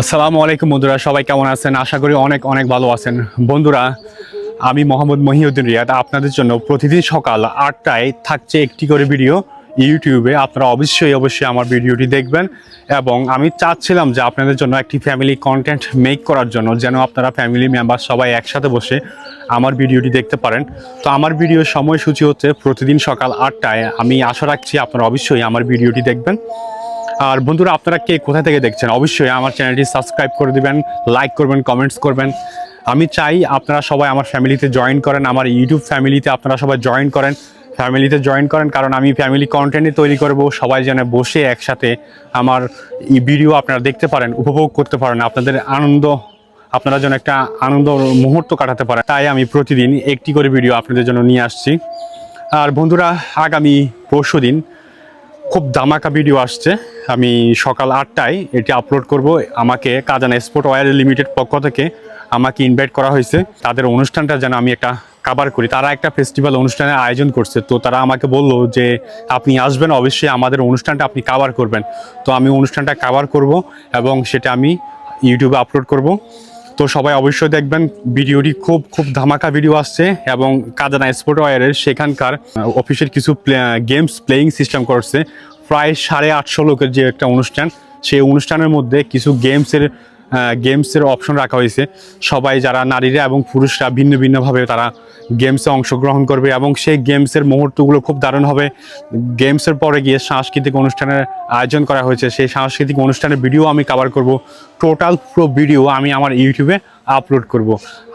আসসালামু আলাইকুম বন্ধুরা, সবাই কেমন আছেন? আশা করি অনেক অনেক ভালো আছেন। বন্ধুরা, আমি মোহাম্মদ মহিউদ্দিন রিয়াদ, আপনাদের জন্য প্রতিদিন সকাল আটটায় থাকছে একটি করে ভিডিও ইউটিউবে। আপনারা অবশ্যই অবশ্যই আমার ভিডিওটি দেখবেন এবং আমি চাচ্ছিলাম যে আপনাদের জন্য একটি ফ্যামিলি কন্টেন্ট মেক করার জন্য যেন আপনারা ফ্যামিলি মেম্বার সবাই একসাথে বসে আমার ভিডিওটি দেখতে পারেন। তো আমার ভিডিওর সময়সূচি হচ্ছে প্রতিদিন সকাল আটটায়। আমি আশা রাখছি আপনারা অবশ্যই আমার ভিডিওটি দেখবেন। আর বন্ধুরা, আপনারা কে কোথা থেকে দেখছেন? অবশ্যই আমার চ্যানেলটি সাবস্ক্রাইব করে দিবেন লাইক করবেন কমেন্টস করবেন। আমি চাই আপনারা সবাই আমার ফ্যামিলিতে জয়েন করেন, আমার ইউটিউব ফ্যামিলিতে আপনারা সবাই জয়েন করেন। ফ্যামিলিতে জয়েন করেন কারণ আমি ফ্যামিলি কন্টেন্টই তৈরি করব, সবাই যেন বসে একসাথে আমার এই ভিডিও আপনারা দেখতে পারেন, উপভোগ করতে পারেন, আপনাদের আনন্দ, আপনারা যেন একটা আনন্দ মুহূর্ত কাটাতে পারেন। তাই আমি প্রতিদিন একটি করে ভিডিও আপনাদের জন্য নিয়ে আসছি। আর বন্ধুরা, আগামী পরশু দিন খুব দামাকা ভিডিও আসছে। আমি সকাল আটটায় এটি আপলোড করব। আমাকে কাজানা স্পোর্ট অয়েল লিমিটেড পক্ষ থেকে আমাকে ইনভাইট করা হয়েছে। তাদের অনুষ্ঠানটা যেন আমি একটা কাভার করি। তারা একটা ফেস্টিভ্যাল অনুষ্ঠানের আয়োজন করছে। তো তারা আমাকে বলল যে, আপনি আসবেন, অবশ্যই আমাদের অনুষ্ঠানটা আপনি কাভার করবেন। তো আমি অনুষ্ঠানটা কাভার করব এবং সেটা আমি ইউটিউবে আপলোড করব। তো সবাই অবশ্যই দেখবেন, ভিডিওটি খুব খুব ধামাকা ভিডিও আসছে এবং কাজানা স্পোর্ট ওয়ারের সেখানকার অফিসের কিছু গেমস প্লেয়িং সিস্টেম করছে। প্রায় সাড়ে আটশো লোকের যে একটা অনুষ্ঠান, সেই অনুষ্ঠানের মধ্যে কিছু গেমসের গেমসের অপশন রাখা হয়েছে। সবাই যারা নারীরা এবং পুরুষরা ভিন্ন ভিন্নভাবে তারা গেমসে অংশগ্রহণ করবে এবং সেই গেমসের মুহূর্তগুলো খুব দারুণ হবে। গেমসের পরে গিয়ে সাংস্কৃতিক অনুষ্ঠানের আয়োজন করা হয়েছে। সেই সাংস্কৃতিক অনুষ্ঠানের ভিডিও আমি কভার করব। টোটাল পুরো ভিডিও আমি আমার ইউটিউবে আপলোড করব।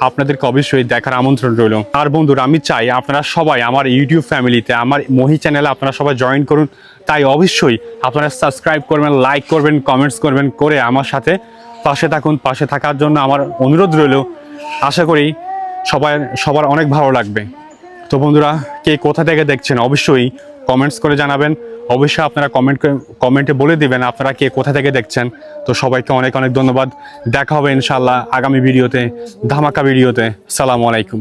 আপনাদেরকে অবশ্যই দেখার আমন্ত্রণ রইল। আর বন্ধুরা, আমি চাই আপনারা সবাই আমার ইউটিউব ফ্যামিলিতে আমার মহি চ্যানেলে আপনারা সবাই জয়েন করুন। তাই অবশ্যই আপনারা সাবস্ক্রাইব করবেন লাইক করবেন কমেন্টস করবেন, করে আমার সাথে পাশে থাকুন, পাশে থাকার জন্য আমার অনুরোধ রইল। আশা করি সবাই সবার অনেক ভালো লাগবে। তো বন্ধুরা, কে কোথা থেকে দেখছেন অবশ্যই কমেন্টস করে জানাবেন। অবশ্যই আপনারা কমেন্ট কমেন্টে বলে দিবেন আপনারা কে কোথা থেকে দেখছেন। তো সবাইকে অনেক অনেক ধন্যবাদ। দেখা হবে ইনশাল্লাহ আগামী ভিডিওতে, ধামাকা ভিডিওতে। সালামু আলাইকুম।